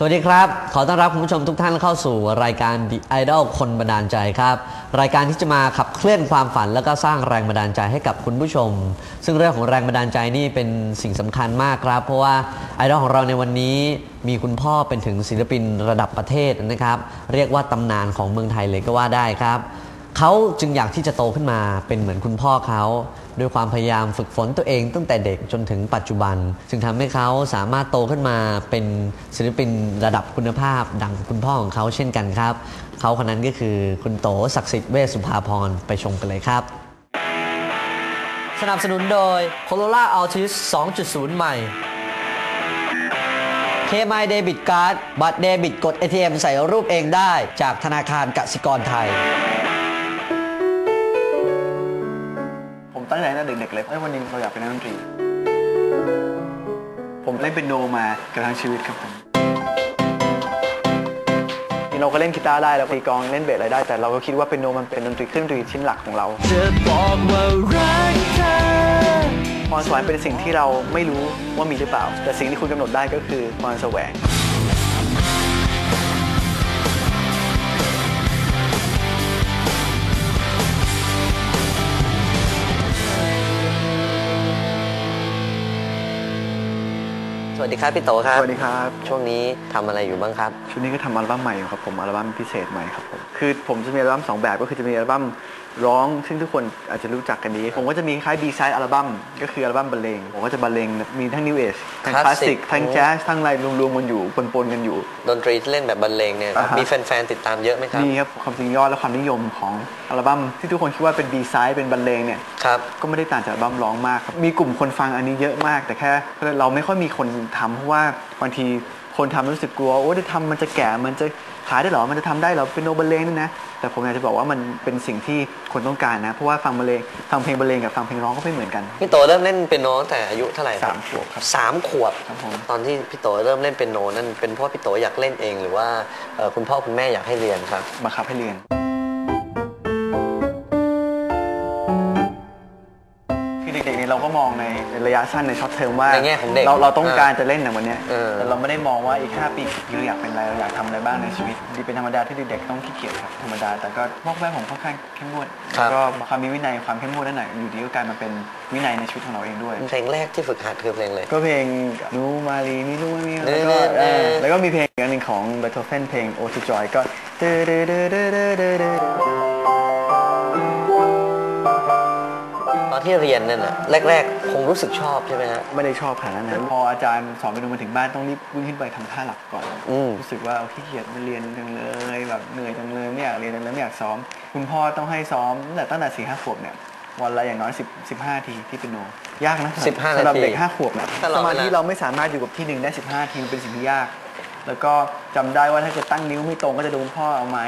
สวัสดีครับ ขอต้อนรับคุณผู้ชมทุกท่านเข้าสู่รายการ The Idol คนบันดาลใจครับ รายการที่จะมาขับเคลื่อนความฝัน แล้วก็สร้างแรงบันดาลใจให้กับคุณผู้ชม ซึ่งเรื่องของแรงบันดาลใจนี่เป็นสิ่งสำคัญมากครับ เพราะว่าไอดอลของเราในวันนี้มีคุณพ่อเป็นถึงศิลปินระดับประเทศนะครับ เรียกว่าตำนานของเมืองไทยเลยก็ว่าได้ครับ เขาจึงอยากที่จะโตขึ้นมาเป็นเหมือนคุณพ่อเขาด้วยความพยายามฝึกฝนตัวเองตั้งแต่เด็กจนถึงปัจจุบัน จึงทำให้เขาสามารถโตขึ้นมาเป็นศิลปินระดับคุณภาพ ดังคุณพ่อของเขาเช่นกันครับ เขาคนนั้นก็คือคุณโตศักดิ์สิทธิ์เวสุภาพรไปชมกันเลยครับ สนับสนุนโดย Corolla Altis 2.0 ใหม่ KMI Debit Card บัตรเดบิตกด ATM ใส่รูปเองได้ จากธนาคารกสิกรไทย ตั้งใจตั้งแต่เด็กๆเลยเอ้ยวันหนึงเราอยากเป็นนักดนตรี ผมเล่นเป็นโนมาเกับทั้งชีวิตครับผมเราก็เล่นกีตาร์ได้แล้วตีกลองเล่นเบสอะไรได้ แต่เราก็คิดว่าเป็นโนมันเป็นดนตรีเครื่องดนตรีชิ้นหลักของเราจะบอกว่ารักเธอพรสวรรค์เป็นสิ่งที่เราไม่รู้ว่ามีหรือเปล่า แต่สิ่งที่คุณกำหนดได้ก็คือพรแสวง สวัสดีครับพี่โตครับ สวัสดีครับ ช่วงนี้ทำอะไรอยู่บ้างครับ ช่วงนี้ก็ทำอัลบั้มใหม่อยู่ครับผมอัลบั้มพิเศษใหม่ครับผมคือผมจะมีอัลบั้มสองแบบก็คือจะมีอัลบั้มร้อง ซึ่งทุกคนอาจจะรู้จักกันดี ผมก็จะมีคล้ายบีไซด์อัลบั้มก็คืออัลบั้มบรรเลงผมก็จะบรรเลงมีทั้งนิวเอชทั้งคลาสสิ Classic กทั้งแจ๊สทั้งอะไรรวมๆกันอยู่ปนๆกันอยู่ ดนตรีที่เล่นแบบบรรเลงเนี่ยครับอ่าฮะมีแฟนๆติดตามเยอะไหมครับมีครับความจริงยอดและความนิยมของอัลบั้มที่ทุกคนคิดว่าเป็นบีไซด์เป็นบรรเลงเนี่ยครับก็ไม่ได้ต่างจากอัลบั้มร้องมากครับมีกลุ่มคนฟังอันนี้เยอะมาก แต่แค่เราไม่ค่อยมีคนทำเพราะว่าบางทีคนทำรู้สึกกลัวโอ้จะทำมันจะแก่มันจะขายได้เหรอ มันจะทำได้เหรอ เป็นโนบรรเลงนี่นะ แต่ผมอยากจะบอกว่ามันเป็นสิ่งที่คนต้องการนะ เพราะว่าฟังบรรเลงฟังเพลงบรรเลงกับฟังเพลงร้องก็ไม่เหมือนกัน พี่โตเริ่มเล่นเปียโนตั้งแต่อายุเท่าไหร่ครัสามขวบครับสามขวบครับผมตอนที่พี่โตเริ่มเล่นเปียโนนั่นเป็นเพราะพี่โตอยากเล่นเอง หรือว่าเอ่อคุณพ่อคุณแม่อยากให้เรียนครับบังคับให้เรียน กๆเนี่ยเราก็มองในระยะสั้นในช็อตเทอมว่าในแง่ของเด็กเราเราต้องอ่าการจะเล่นในวันเนี้ยเออ แต่เราไม่ได้มองว่าอีก5ปีเราอยากเป็นอะไรเราอยากทำอะไรบ้างในชีวิตดีเป็นธรรมดาที่เด็กๆต้องขี้เกียจครับธรรมดา แต่ก็พ่อแม่ผมค่อนข้างเข้มงวดแล้วก็ความมีวินัยความเข้มงวดนั่นแหละอยู่ดีก็กลายมาเป็นวินัยในชีวิตของเราเองด้วย เพลงแรกที่ฝึกหัดคือเพลงเลย ก็เพลงนูมาลีนี่รู้นี่เน่แล้วก็เน่เออเน่แล้วก็มีเพลงอีกอันหนึ่งของเบโธเฟนเพลงโอทูจอยก็เดเดเดเดเดเดเดตอ ที่เรียนนั่นน่ะแรก ๆ คงรู้สึกชอบใช่ไหมฮะ ไม่ได้ชอบขนาดนั้นนะพออาจารย์สอนไปดูมาถึงบ้านต้องรีบวิ่งขึ้นไปทำท่าหลับก่อน อืม รู้สึกว่าเอาขี้เกียจมาเรียนจังเลยแบบเหนื่อยจังเลยไม่อยากเรียนจังเลยไม่อยากซ้อม คุณพ่อต้องให้ซ้อมตั้งแต่ตั้งแต่สี่ห้าขวบเนี่ยวันละอย่างน้อย10 15ทีที่เป็นโน ยากนะ15สำหรับนาทีเด็กห้าขวบเนี่ยตลอดสเวลา มาธิเราไม่สามารถอยู่กับที่หนึ่งได้15ทีมันเป็นสิ่งที่ยาก แล้วก็จำได้ว่าถ้าจะตั้งนิ้วไม่ตรงก็จะโดนพ่อเอาไม้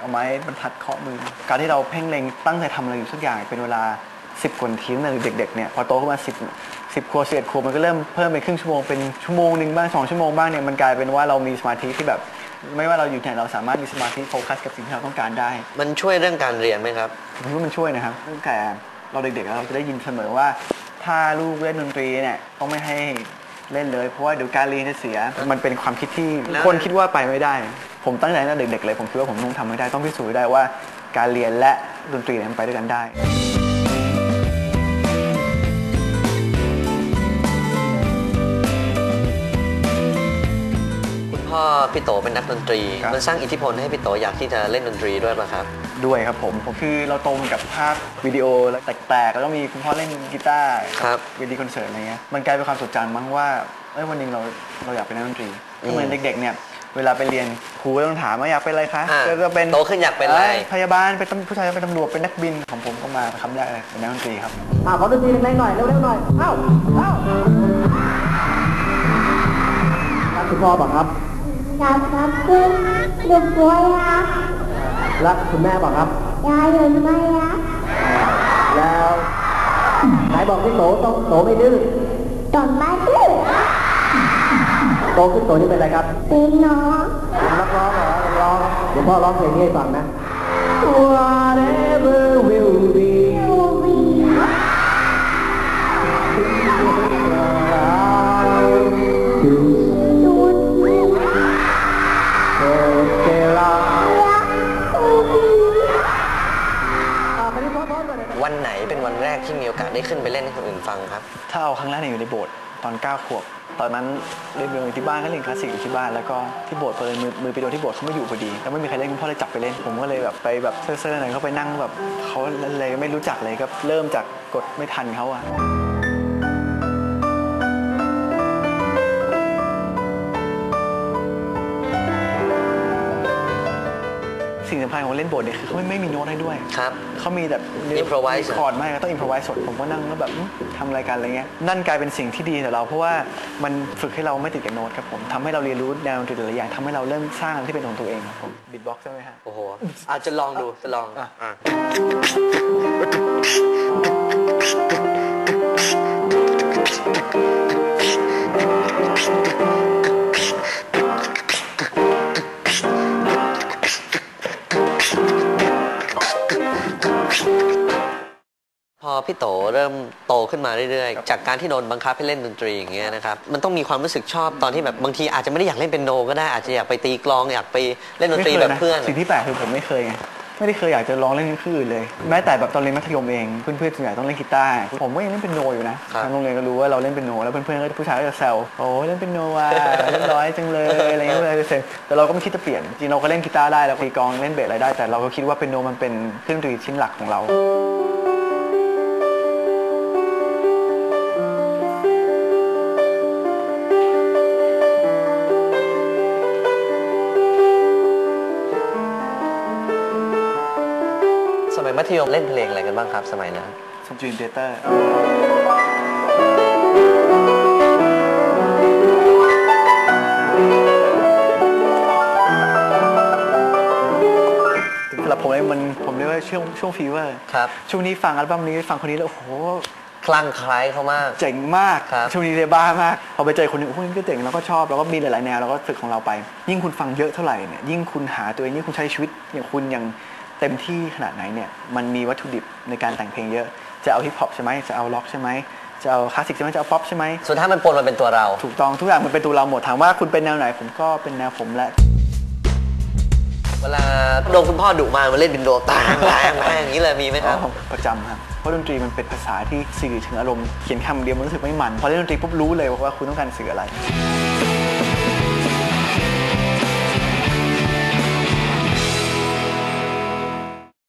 เอาไม้บรรทัดเคาะมือ การที่เราเพ่งเล็งตั้งใจทำอะไรอยู่สักอย่างเป็นเวลา 10กว่านาทีตั้งแต่เด็กๆเนี่ยพอโตขึ้นมา 10 10ขวบ11ขวบมันก็เริ่มเพิ่มเป็นครึ่งชั่วโมงเป็นชั่วโมงหนึ่งบ้างสองชั่วโมงบ้างเนี่ยมันกลายเป็นว่าเรามีสมาธิที่แบบ ไม่ว่าเราอยู่ที่ไหนเราสามารถมีสมาธิโฟกัสกับสิ่งที่เราต้องการได้มันช่วยเรื่องการเรียนไหมครับ ผมคิดว่ามันช่วยนะครับตั้งแต่เราเด็กๆเราจะได้ยินเสมอว่า ถ้าลูกเล่นดนตรีเนี่ยต้องไม่ให้เล่นเลยเพราะว่าเดี๋ยวการเรียนจะเสีย มันเป็นความคิดที่แล้ว คนคิดว่าไปไม่ได้ ผมตั้งใจตั้งแต่เด็กๆเลยผมคิดว่าผมต้องทำให้ได้ต้องพิสูจน์ให้ได้ว่า การเรียนและดนตรีเนี่ยมันไปด้วยกันได้ พ่อพี่โตเป็นนักดนตรี ครับ มันสร้างอิทธิพลให้พี่โตอยากที่จะเล่นดนตรีด้วยป่ะครับ ด้วยครับผมผมคือเราโตมากับภาพวิดีโอแล้วแตกๆแล้วก็มีคุณพ่อเล่นกีตาร์ครับ เวทีคอนเสิร์ตอะไรเงี้ยมันกลายเป็นความสดจำมั้งว่าเอ้ยวันหนึงเราเราอยากเป็นนักดนตรีอืมเหมือนเด็กๆเนี่ยเวลาไปเรียนครูก็ต้องถามว่าอยากเป็นอะไรคะอ่าก็จะเป็นโตขึ้นอยากเป็นอะไรพยาบาลเป็นตำผู้ชายเป็นตำรวจเป็นนักบินของผมก็มาคำแรกเลยเป็นนักดนตรีครับ อ่าขอดนตรีแรงๆหน่อย เร็วๆหน่อย เอ้าเอ้าครับคุณพ่อบอกครับ Chào các con, được vui á, รักคุณแม่บอกครับ ya được may á, แล้วไหนบอกที่โตโตโตไม่ดื้อ còn ba chứ, โตขึ้นโตนี่เป็นอะไรครับ tiếng nó, เป็นนักร้องเหรอนักร้องเดี๋ยวพ่อร้องเพลงนี้ให้ฟังนะ Whatever will ได้ขึ้นไปเล่นให้คนอื่นฟังครับ ถ้าเอาครั้งแรกเนี่ยอยู่ในโบสถ์ตอน 9 ขวบ ตอนนั้นเรียนเรียนอยู่ที่บ้านก็เรียนคลาสสิกอยู่ที่บ้าน แล้วก็ที่โบสถ์เลยมือมือไปโดนที่โบสถ์เขาไม่อยู่พอดี แล้วไม่มีใครเล่นคุณพ่อเลยจับไปเล่น ผมก็เลยแบบไปแบบเซ่อๆหน่อยเขาไปนั่งแบบเขาอะไรไม่รู้จักเลยก็เริ่มจากกดไม่ทันเขาอะ สิ่งสำคัญของเล่นโบสถ์เนี่ยคือเขาไม่ไม่มีโน้ตให้ด้วยครับ เขามีแบบ Improvise คอร์ดไม่ก็ต้องอินพรไวส์สดผมก็นั่งแล้วแบบอื้อทำรายการอะไรเงี้ยนั่นกลายเป็นสิ่งที่ดีต่อเรา เพราะว่ามันฝึกให้เราไม่ติดกับโน้ตครับผมทำให้เราเรียนรู้แนวดนตรีแต่ละอย่างทำให้เราเริ่มสร้างอะไรที่เป็นของตัวเองครับผมบิดบ็อกซ์ใช่ไหมฮะโอ้โหอาจจะลองดูจะลองอะ พอพี่โตเริ่มโตขึ้นมาเรื่อยๆ จากการที่โดนบังคับให้เล่นดนตรีอย่างเงี้ยนะครับมันต้องมีความรู้สึกชอบตอนที่แบบบางทีอาจจะไม่ได้อยากเล่นเป็นโนก็ได้อาจจะอยากไปตีกลองอยากไปเล่นดนตรีแบบเพื่อนสิ่งที่แปลกคือผมไม่เคยไงไม่ได้เคยอยากจะร้องเล่นเครื่องอื่นเลย แม้แต่แบบตอนเรียนมัธยมเองเพื่อนๆส่วนใหญ่ต้องเล่นกีตาร์ผมก็ยังเล่นเป็นโนอยู่นะครับทางโรงเรียนก็รู้ว่าเราเล่นเป็นโนแล้วเพื่อนๆก็ผู้ชายก็จะแซวโอ้ยเล่นเป็นโนว่ะเล่นร้อยจังเลยอะไรเงี้ยเลยเสร็จแต่เราก็ไม่คิดจะเปลี่ยนจริงๆเราก็เล่นกีตาร์ได้เราตีกลองเล่นเบสอะไรได้ แต่เราก็คิดว่าเป็นโนมันเป็นเครื่องดนตรีชิ้นหลักของเรา ธยมเล่นเพลงอะไรกันบ้างครับ สมัยนั้นสมจูนเตเตอร์สำหรับผมเลยมันผมเรียกว่าช่วงช่วงฟีเวอร์ครับ ช่วงนี้ฟังอัลบั้มนี้ฟังคนนี้แล้วโอ้โหคลั่งไคล้ายเขามาก เจ๋งมากครับช่วงนี้เลยบ้ามากพอไปเจอคนหนึงโอ้โหนี่ก็เจ๋งเราก็ชอบเราก็มีหลายๆแนวเราก็ฝึกของเราไป ยิ่งคุณฟังเยอะเท่าไหร่เนี่ยยิ่งคุณหาตัวเองยิ่งคุณใช้ชีวิตอย่างคุณอย่าง เต็มที่ขนาดไหนเนี่ยมันมีวัตถุดิบในการแต่งเพลงเยอะ จะเอาฮิปฮอปใช่ไหมจะเอาล็อกใช่ไหมจะเอาคลาสสิกใช่ไหมจะเอาป๊อปใช่ไหมสุดท้ายมันปนมาเป็นตัวเรา ถูกต้องทุกอย่างมันเป็นตัวเราหมดถามว่าคุณเป็นแนวไหนผมก็เป็นแนวผมแหละเวลาโดนคุณพ่อดุมามาเล่นบินโดตางตางตางอย่างนี้เลยมีไหมครับประจำครับเพราะดนตรีมันเป็นภาษาที่สื่อถึงอารมณ์เขียนคำเดียวมันรู้สึกไม่มันพอเล่นดนตรีปุ๊บรู้เลยว่าคุณต้องการสื่ออะไร